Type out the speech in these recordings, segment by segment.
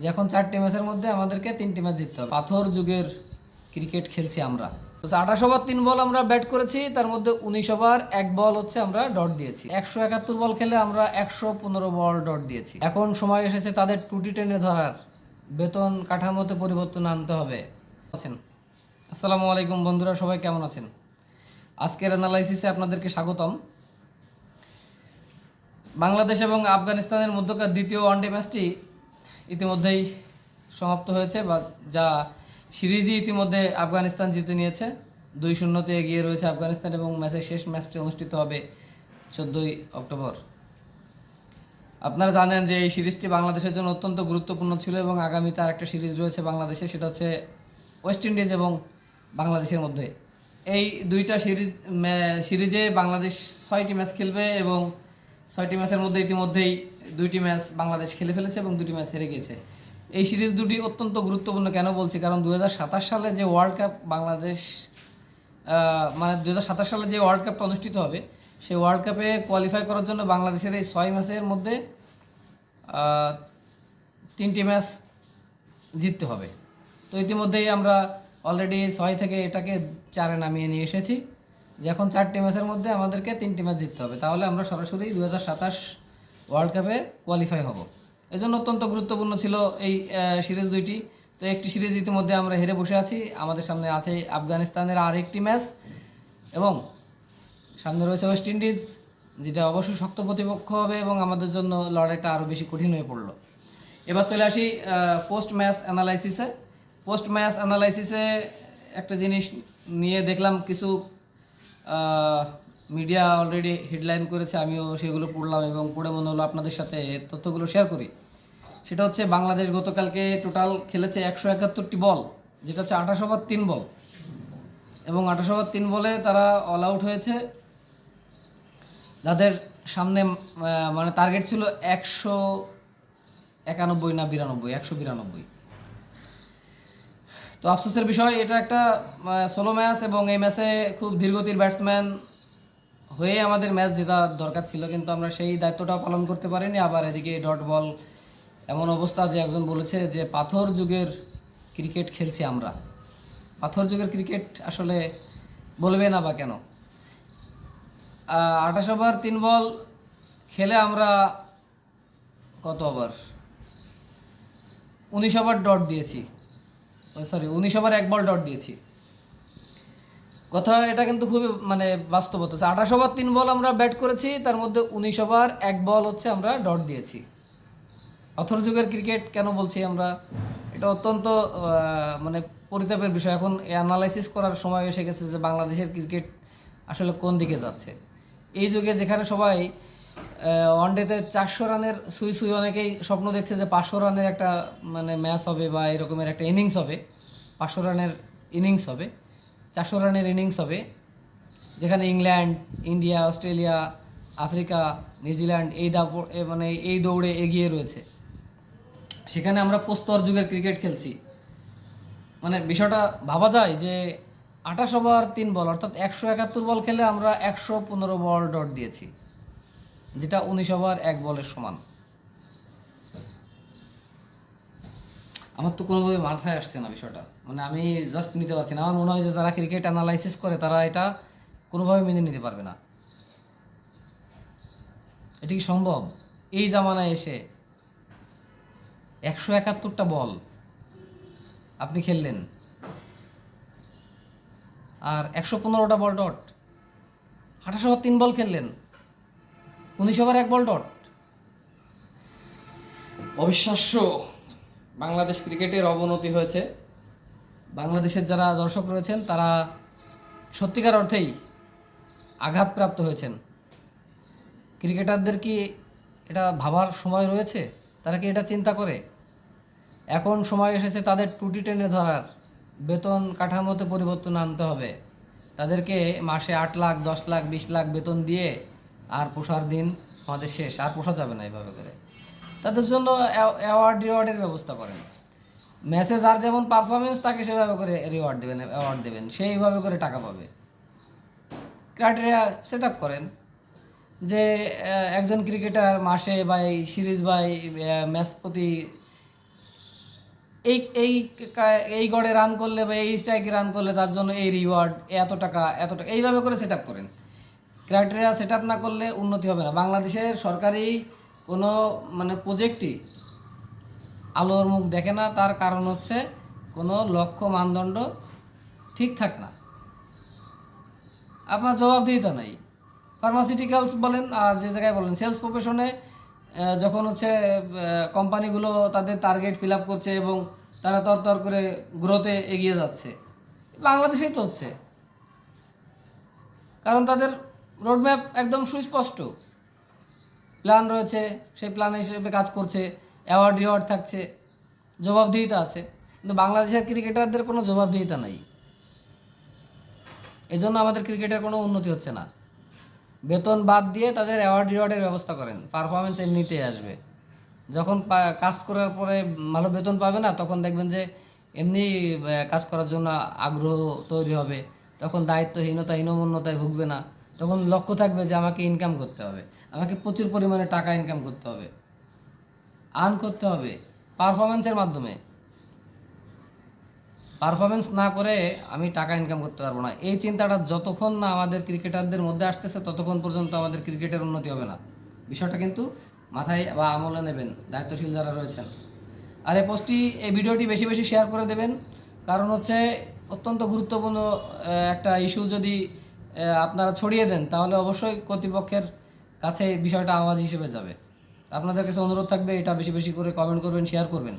যে এখন চারটি ম্যাচের মধ্যে আমাদেরকে তিনটি ম্যাচ জিততে হবে। পাথর যুগের ক্রিকেট খেলছি আমরা। তো আঠাশ ওভার তিন বল আমরা ব্যাট করেছি, তার মধ্যে উনিশ ওভার এক বল হচ্ছে আমরা ডট দিয়েছি। একশো একাত্তর বল খেলে আমরা একশো পনেরো বল ডট দিয়েছি। এখন সময় এসেছে তাদের টুটি টেনে ধরার। বেতন কাঠামোতে পরিবর্তন আনতে হবে। আছেন? আসসালামু আলাইকুম বন্ধুরা, সবাই কেমন আছেন? আজকের অ্যানালাইসিসে আপনাদেরকে স্বাগতম। বাংলাদেশ এবং আফগানিস্তানের মধ্যকার দ্বিতীয় ওয়ানডে ম্যাচটি ইতিমধ্যেই সমাপ্ত হয়েছে বা যা সিরিজই ইতিমধ্যে আফগানিস্তান জিতে নিয়েছে। দুই শূন্যতে এগিয়ে রয়েছে আফগানিস্তান এবং ম্যাচের শেষ ম্যাচটি অনুষ্ঠিত হবে চোদ্দোই অক্টোবর। আপনারা জানেন যে এই সিরিজটি বাংলাদেশের জন্য অত্যন্ত গুরুত্বপূর্ণ ছিল এবং আগামীতে আরেকটা সিরিজ রয়েছে বাংলাদেশে, সেটা হচ্ছে ওয়েস্ট ইন্ডিজ এবং বাংলাদেশের মধ্যে। এই দুইটা সিরিজ সিরিজে বাংলাদেশ ছয়টি ম্যাচ খেলবে এবং ছয়টি ম্যাচের মধ্যে ইতিমধ্যেই দুইটি ম্যাচ বাংলাদেশ খেলে ফেলেছে এবং দুটি ম্যাচ হেরে গিয়েছে। এই সিরিজ দুটি অত্যন্ত গুরুত্বপূর্ণ কেন বলছি? কারণ দু হাজার সাতাশ সালে যে ওয়ার্ল্ড কাপ বাংলাদেশ মানে দু হাজার সাতাশ সালে যে ওয়ার্ল্ড কাপটা অনুষ্ঠিত হবে, সেই ওয়ার্ল্ড কাপে কোয়ালিফাই করার জন্য বাংলাদেশের এই ছয় ম্যাচের মধ্যে তিনটি ম্যাচ জিততে হবে। তো ইতিমধ্যেই আমরা অলরেডি ছয় থেকে এটাকে চারে নামিয়ে নিয়ে এসেছি। এখন চারটি ম্যাচের মধ্যে আমাদেরকে তিনটি ম্যাচ জিততে হবে, তাহলে আমরা সরাসরি দু ওয়ার্ল্ড কাপে কোয়ালিফাই হব। এজন্য অত্যন্ত গুরুত্বপূর্ণ ছিল এই সিরিজ দুইটি। তো একটি সিরিজ ইতিমধ্যে আমরা হেরে বসে আছি। আমাদের সামনে আছে আফগানিস্তানের আর একটি ম্যাচ এবং সামনে রয়েছে ওয়েস্ট ইন্ডিজ, যেটা অবশ্যই শক্ত প্রতিপক্ষ হবে এবং আমাদের জন্য লড়াইটা আরও বেশি কঠিন হয়ে পড়ল। এবার চলে আসি পোস্ট ম্যাচ অ্যানালাইসিসে পোস্ট ম্যাচ অ্যানালাইসিসে একটা জিনিস নিয়ে দেখলাম কিছু মিডিয়া অলরেডি হেডলাইন করেছে, আমিও সেগুলো পড়লাম এবং পড়ে মনে হলো আপনাদের সাথে তথ্যগুলো শেয়ার করি। সেটা হচ্ছে বাংলাদেশ গতকালকে টোটাল খেলেছে একশো একাত্তরটি বল যেটা হচ্ছে আঠাশ ওভার তিন বল এবং আঠাশ ওভার তিন বলে তারা অল আউট হয়েছে। যাদের সামনে মানে টার্গেট ছিল একশো একানব্বই না বিরানব্বই, একশো বিরানব্বই। তো আফসোসের বিষয়, এটা একটা সোলো ম্যাচ এবং এই ম্যাচে খুব ধীরগতির ব্যাটসম্যান হয়ে আমাদের ম্যাচ জেতা দরকার ছিল, কিন্তু আমরা সেই দায়িত্বটাও পালন করতে পারিনি। আবার এদিকে ডট বল এমন অবস্থা যে একজন বলেছে যে, পাথর যুগের ক্রিকেট খেলছি আমরা। পাথর যুগের ক্রিকেট আসলে বলবে না বা কেন? আঠাশ ওভার তিন বল খেলে আমরা কত ওভার উনিশ ওভার ডট দিয়েছি। সরি উনিশ ওভার এক বল ডট দিয়েছি। কথা এটা কিন্তু খুবই মানে বাস্তবতা হচ্ছে আঠাশ ওভার তিন বল আমরা ব্যাট করেছি, তার মধ্যে উনিশ ওভার এক বল হচ্ছে আমরা ডট দিয়েছি। অথর যুগের ক্রিকেট কেন বলছি আমরা? এটা অত্যন্ত মানে পরিতাপের বিষয়। এখন অ্যানালাইসিস করার সময় এসে গেছে যে বাংলাদেশের ক্রিকেট আসলে কোন দিকে যাচ্ছে। এই যুগে যেখানে সবাই ওয়ানডেতে চারশো রানের, সুই সুই অনেকেই স্বপ্ন দেখছে যে পাঁচশো রানের একটা মানে ম্যাচ হবে বা এরকমের একটা ইনিংস হবে। পাঁচশো রানের ইনিংস হবে। চারশো রানের ইনিংস হবে। যেখানে England, India, Australia, Africa, New Zealand এই দাপ এ মানে এই দৌড়ে এগিয়ে রয়েছে। সেখানে আমরা পোস্তর যুগের ক্রিকেট খেলছি। মানে বিষয়টা ভাবা যায় যে আঠাশ ওভার তিন বল, অর্থাৎ একশো একাত্তর বল খেলে আমরা একশো পনেরো বল ডট দিয়েছি। যেটা উনিশ ওভার এক বলের সমান। আমার তো কোনোভাবে মাথায় আসছে না বিষয়টা। মানে আমি জাস্ট নিতে পারছি না। আমার মনে হয় যে যারা ক্রিকেট অ্যানালাইসিস করে, তারা এটা কোনোভাবে মেনে নিতে পারবে না। এটা কি সম্ভব? এই জামানায় এসে একশো একাত্তরটা বল আপনি খেললেন। আর একশো পনেরোটা বল ডট। আঠাশ তিন বল খেললেন। উনিশ ওভার এক বল ডট অবিশ্বাস্য বাংলাদেশ ক্রিকেটের অবনতি হয়েছে। বাংলাদেশের যারা দর্শক রয়েছেন, তারা সত্যিকার অর্থেই আঘাতপ্রাপ্ত হয়েছেন। ক্রিকেটারদের কি এটা ভাবার সময় রয়েছে? তারা কি এটা চিন্তা করে? এখন সময় এসেছে তাদের টুটি টেনে ধরার। বেতন কাঠামোতে পরিবর্তন আনতে হবে। তাদেরকে মাসে আট লাখ, দশ লাখ, বিশ লাখ বেতন দিয়ে আর পোষার দিন আমাদের শেষ, আর পোষা যাবে না এইভাবে করে। তাদের জন্য অ্যাওয়ার্ড, রিওয়ার্ডের ব্যবস্থা করেন। ম্যাচে যার যেমন পারফরমেন্স তাকে সেভাবে করে রিওয়ার্ড দেবেন, অ্যাওয়ার্ড দেবেন। সেইভাবে করে টাকা পাবে। ক্রাইটেরিয়া সেট আপ করেন যে একজন ক্রিকেটার মাসে বা এই সিরিজ বা এই ম্যাচ প্রতি এই এই এই গড়ে রান করলে বা এই স্ট্রাইকে রান করলে তার জন্য এই রিওয়ার্ড এত টাকা এত টাকা, এইভাবে করে সেট আপ করেন। ক্রাইটেরিয়া সেট না করলে উন্নতি হবে না। বাংলাদেশের সরকারি কোনো মানে প্রজেক্টই আলোর মুখ দেখে না, তার কারণ হচ্ছে কোনো লক্ষ্য মানদণ্ড ঠিক থাক না। আপনার জবাবদিহিতা নাই। ফার্মাসিউটিক্যালস বলেন, আর যে জায়গায় বলেন সেলস প্রফেশনে যখন হচ্ছে কোম্পানিগুলো তাদের টার্গেট ফিল আপ করছে এবং তারা তর তর করে গ্রোথে এগিয়ে যাচ্ছে। বাংলাদেশেই তো হচ্ছে। কারণ তাদের রোডম্যাপ একদম সুস্পষ্ট। প্ল্যান রয়েছে, সেই প্ল্যান হিসেবে কাজ করছে অ্যাওয়ার্ড রিওয়ার্ড থাকছে, জবাবদিহিতা আছে। কিন্তু বাংলাদেশের ক্রিকেটারদের কোনো জবাবদিহিতা নাই। এই জন্য আমাদের ক্রিকেটের কোনো উন্নতি হচ্ছে না। বেতন বাদ দিয়ে তাদের অ্যাওয়ার্ড রিওয়ার্ডের ব্যবস্থা করেন। পারফরমেন্স এমনিতেই আসবে। যখন কাজ করার পরে ভালো বেতন পাবে না, তখন দেখবেন যে এমনি কাজ করার জন্য আগ্রহ তৈরি হবে। তখন দায়িত্বহীনতা, হীনমন্যতায় ভুগবে না। তখন লক্ষ্য থাকবে যে আমাকে ইনকাম করতে হবে। আমাকে প্রচুর পরিমাণে টাকা ইনকাম করতে হবে। আর্ন করতে হবে পারফরমেন্সের মাধ্যমে। পারফরমেন্স না করে আমি টাকা ইনকাম করতে পারব না। এই চিন্তাটা যতক্ষণ না আমাদের ক্রিকেটারদের মধ্যে আসতেছে, ততক্ষণ পর্যন্ত আমাদের ক্রিকেটের উন্নতি হবে না। বিষয়টা কিন্তু মাথায় বা আমলে নেবেন, দায়িত্বশীল যারা রয়েছেন। আর এই পোস্টটি এই ভিডিওটি বেশি বেশি শেয়ার করে দেবেন। কারণ হচ্ছে অত্যন্ত গুরুত্বপূর্ণ একটা ইস্যু যদি আপনারা ছড়িয়ে দেন, তাহলে অবশ্যই কর্তৃপক্ষের কাছে বিষয়টা আওয়াজ হিসেবে যাবে। আপনাদের কাছে অনুরোধ থাকবে, এটা বেশি বেশি করে কমেন্ট করবেন শেয়ার করবেন।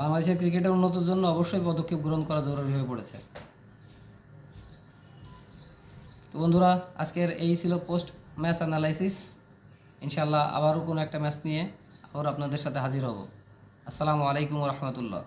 বাংলাদেশের ক্রিকেটের উন্নতির জন্য অবশ্যই পদক্ষেপ গ্রহণ করা জরুরি হয়ে পড়েছে। তো বন্ধুরা, আজকের এই ছিল পোস্ট ম্যাচ অ্যানালাইসিস ইনশাল্লাহ আবারও কোনো একটা ম্যাচ নিয়ে আবার আপনাদের সাথে হাজির হব। আসসালামু আলাইকুম রহমতুল্লাহ।